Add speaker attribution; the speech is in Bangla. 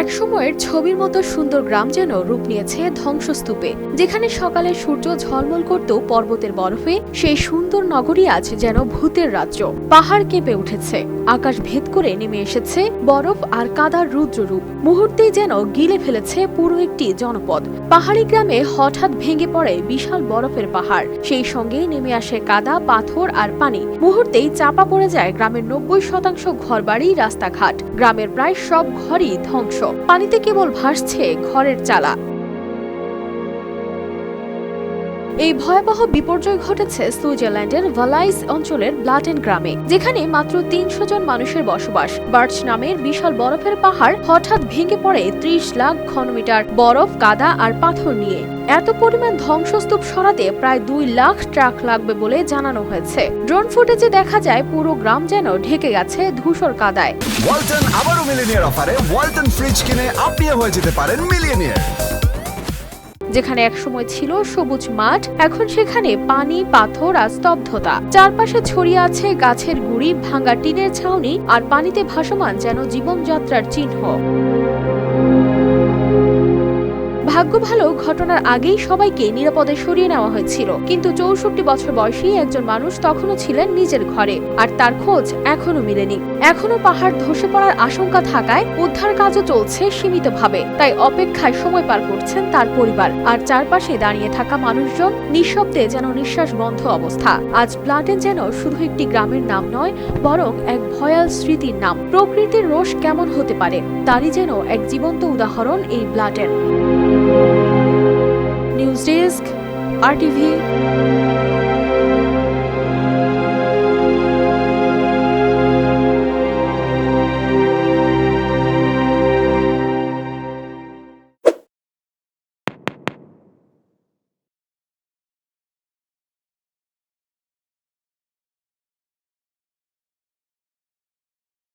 Speaker 1: একসময়ের ছবির মতো সুন্দর গ্রাম যেন রূপ নিয়েছে ধ্বংসস্তূপে, যেখানে সকালে সূর্য ঝলমল করত পর্বতের বরফে সেই সুন্দর নগরী আজ যেন ভূতের রাজ্য। পাহাড় কেঁপে উঠেছে, আকাশ ভেদ করে নেমে এসেছে বরফ আর কাদার রুদ্র রূপ মুহূর্তেই যেন গিলে ফেলেছে পুরো একটি জনপদ। পাহাড়ি গ্রামে হঠাৎ ভেঙে পড়ে বিশাল বরফের পাহাড়। সেই সঙ্গেই নেমে আসে কাদা, পাথর আর পানি। মুহূর্তেই চাপা পড়ে যায় গ্রামের নব্বই শতাংশ ঘরবাড়ি, রাস্তাঘাট। গ্রামের প্রায় সব ঘরই ধ্বংস। পানিতে কেবল ভাসছে ঘরের চালা। এই ভয়াবহ বিপর্যয় ঘটেছে সুইজারল্যান্ডের ভালাইস অঞ্চলের ব্লাটেন গ্রামে যেখানে মাত্র তিনশো জন মানুষের বসবাস। বার্চ নামের বিশাল বরফের পাহাড় হঠাৎ ভেঙে পড়ে ত্রিশ লাখ ঘনমিটার বরফ কাদা আর পাথর নিয়ে। এত পরিমাণ ধ্বংসস্তূপ সরাতে প্রায় দুই লাখ ট্রাক লাগবে বলে জানানো হয়েছে। ড্রোন ফুটেজে দেখা যায় পুরো গ্রাম যেন ঢেকে গেছে ধূসর কাদায়।
Speaker 2: ওয়ালটন আবারও মিলিনিয়ার অফারে ওয়ালটন ফ্রিজ কিনে আপনিও হয়ে যেতে পারেন মিলিয়নিয়ার।
Speaker 1: যেখানে একসময় ছিল সবুজ মাঠ, এখন সেখানে পানি, পাথর আর স্তব্ধতা। চারপাশে ছড়িয়ে আছে গাছের গুড়ি ভাঙা টিনের ছাউনি আর পানিতে ভাসমান যেন জীবনযাত্রার চিহ্ন। ভাগ্য ভালো, ঘটনার আগেই সবাইকে নিরাপদে সরিয়ে নেওয়া হয়েছিল। কিন্তু চৌষট্টি বছর বয়সী একজন মানুষ তখনও ছিলেন নিজের ঘরে। আর তার খোঁজ এখনও মিলেনি। এখনও পাহাড় ধসে পড়ার আশঙ্কা থাকায় উদ্ধার কাজও চলছে সীমিতভাবে। তাই অপেক্ষায় সময় পার করছেন তার পরিবার। আর চারপাশে দাঁড়িয়ে থাকা মানুষজন নিঃশব্দে যেন নিঃশ্বাস বন্ধ অবস্থা। আজ প্লাটেন যেন শুধু একটি গ্রামের নাম নয়, বরং এক ভয়াল স্মৃতির নাম। প্রকৃতির রোষ কেমন হতে পারে, তারই যেন এক জীবন্ত উদাহরণ এই ব্লাটেন নিউজ ডেস্ক আর টিভি